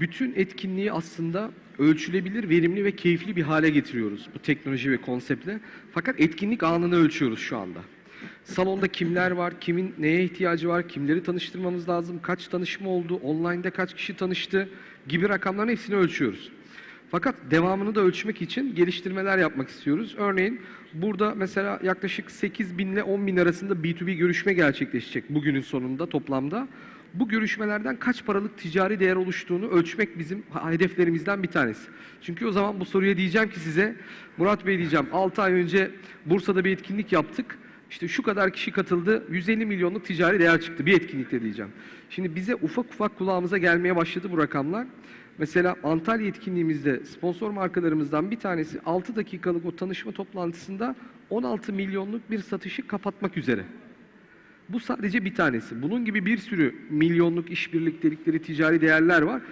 bütün etkinliği aslında ölçülebilir, verimli ve keyifli bir hale getiriyoruz bu teknoloji ve konseptle. Fakat etkinlik anını ölçüyoruz şu anda. Salonda kimler var, kimin neye ihtiyacı var, kimleri tanıştırmamız lazım, kaç tanışma oldu, online'da kaç kişi tanıştı gibi rakamların hepsini ölçüyoruz. Fakat devamını da ölçmek için geliştirmeler yapmak istiyoruz. Örneğin burada mesela yaklaşık 8 bin ile 10 bin arasında B2B görüşme gerçekleşecek bugünün sonunda toplamda. Bu görüşmelerden kaç paralık ticari değer oluştuğunu ölçmek bizim hedeflerimizden bir tanesi. Çünkü o zaman bu soruya diyeceğim ki size, Murat Bey diyeceğim 6 ay önce Bursa'da bir etkinlik yaptık. İşte şu kadar kişi katıldı, 150 milyonluk ticari değer çıktı bir etkinlikte diyeceğim. Şimdi bize ufak ufak kulağımıza gelmeye başladı bu rakamlar. Mesela Antalya etkinliğimizde sponsor markalarımızdan bir tanesi 6 dakikalık o tanışma toplantısında 16 milyonluk bir satışı kapatmak üzere. Bu sadece bir tanesi. Bunun gibi bir sürü milyonluk işbirliktelikleri, ticari değerler var.